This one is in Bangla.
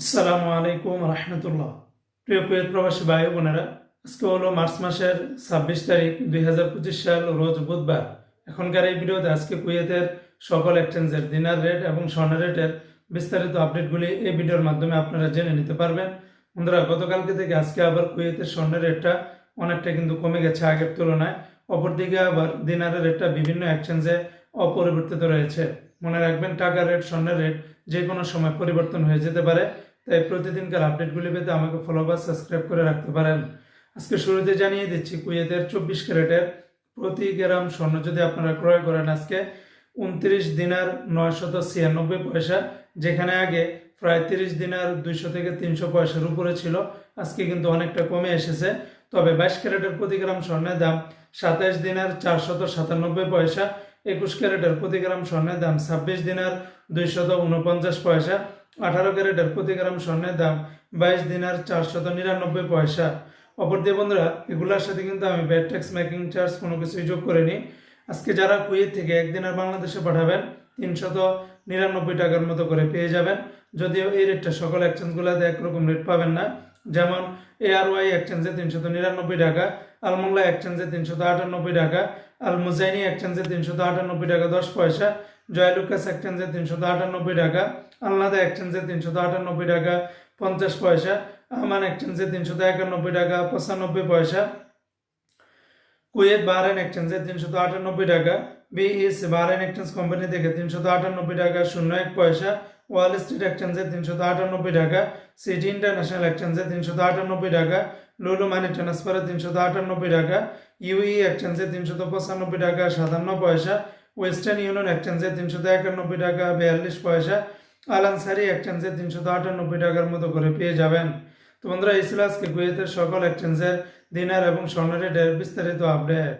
আসসালামু আলাইকুম রহমতুল্লাহ। প্রিয় কুয়েত প্রবাসী ভাই বোনেরা, আজকে হলো মার্চ মাসের ছাব্বিশ তারিখ দুই হাজার পঁচিশ সাল, রোজ বুধবার। এখনকার এই ভিডিওতে আজকে কুয়েতের সকল এক্সচেঞ্জের দিনার রেট এবং স্বর্ণের রেটের বিস্তারিত আপডেটগুলি এই ভিডিওর মাধ্যমে আপনারা জেনে নিতে পারবেন। বন্ধুরা, গতকালকে থেকে আজকে আবার কুয়েতের স্বর্ণের রেটটা অনেকটা কিন্তু কমে গেছে আগের তুলনায়। অপরদিকে আবার দিনারের রেটটা বিভিন্ন এক্সচেঞ্জে অপরিবর্তিত রয়েছে। মনে রাখবেন, টাকার রেট স্বর্ণের রেট যে কোনো সময় পরিবর্তন হয়ে যেতে পারে। তাই প্রতিদিনকার আপডেটগুলি পেতে আমাকে ফলো বা সাবস্ক্রাইব করে রাখতে পারেন। আজকে শুরুতে জানিয়ে দিচ্ছি, কুয়েতের চব্বিশ ক্যারেটের প্রতি গ্রাম স্বর্ণ যদি আপনারা ক্রয় করেন আজকে, উনত্রিশ দিনার নয়শত ছিয়ানব্বই পয়সা, যেখানে আগে প্রায় তিরিশ দিনার দুইশো থেকে তিনশো পয়সার উপরে ছিল, আজকে কিন্তু অনেকটা কমে এসেছে। তবে বাইশ ক্যারেটের প্রতি গ্রাম স্বর্ণের দাম সাতাইশ দিনার চারশত সাতানব্বই পয়সা একুশ ক্যারেটের প্রতি গ্রাম স্বর্ণের দাম ছাব্বিশ দিনার দুইশত উনপঞ্চাশ পয়সা, আঠারো ক্যারেটের প্রতি গ্রাম স্বর্ণের দাম বাইশ দিনার চারশত নিরানব্বই পয়সা। অপর দিয়ে বন্ধুরা, এগুলোর সাথে কিন্তু আমি ব্যাড ট্যাক্স মেকিং চার্জ কোনো কিছুই যোগ করিনি। আজকে যারা কুয়েত থেকে একদিনের বাংলাদেশে পাঠাবেন, তিনশত নিরানব্বই টাকার মতো করে পেয়ে যাবেন। যদিও এই রেটটা সকল এক্সচেঞ্জগুলোতে একরকম রেট পাবেন না। যেমন এআরওয়াই এক্সচেঞ্জে তিনশত নিরানব্বই টাকা, আলমোল্লা এক্সচেঞ্জে তিনশত আটানব্বই টাকা আল মুজাইনি এক্সচেঞ্জে তিনশত আটানব্বই টাকা দশ পয়সা, জয়লুকাস এক্সচেঞ্জে তিনশত আটানব্বই টাকা, আলনাদা এক্সচেঞ্জে তিনশত আটানব্বই টাকা পঞ্চাশ পয়সা আমান এক্সচেঞ্জে তিনশত একানব্বই টাকা পঁচানব্বই পয়সা, কুয়েত বাহরাইন এক্সচেঞ্জে তিনশত আটানব্বই টাকা বিইস বাহরাইন এক্সচেঞ্জ কোম্পানি থেকে তিনশত আটানব্বই টাকা শূন্য এক পয়সা ওয়াল স্ট্রিট এক্সচেঞ্জে তিনশত আটানব্বই টাকা, সিটি ইন্টারন্যাশনাল এক্সচেঞ্জে তিনশত আটানব্বই টাকা, লুলু মানি ট্রান্সফারে তিনশত আটানব্বই টাকা ইউই এক্সচেঞ্জে তিনশত পঁচানব্বই টাকা, সাতান্ন পয়সা, ওয়েস্টার্ন ইউনিয়ন এক্সচেঞ্জে তিনশত একানব্বই টাকা, বিয়াল্লিশ পয়সা, আলানসারি এক্সচেঞ্জে তিনশত আটানব্বই টাকার মতো করে পেয়ে যাবেন। তো বন্ধুরা, এই ছিল আজকে কুয়েতের সকল এক্সচেঞ্জের দিনার এবং স্বর্ণ রেটের বিস্তারিত আপডেট।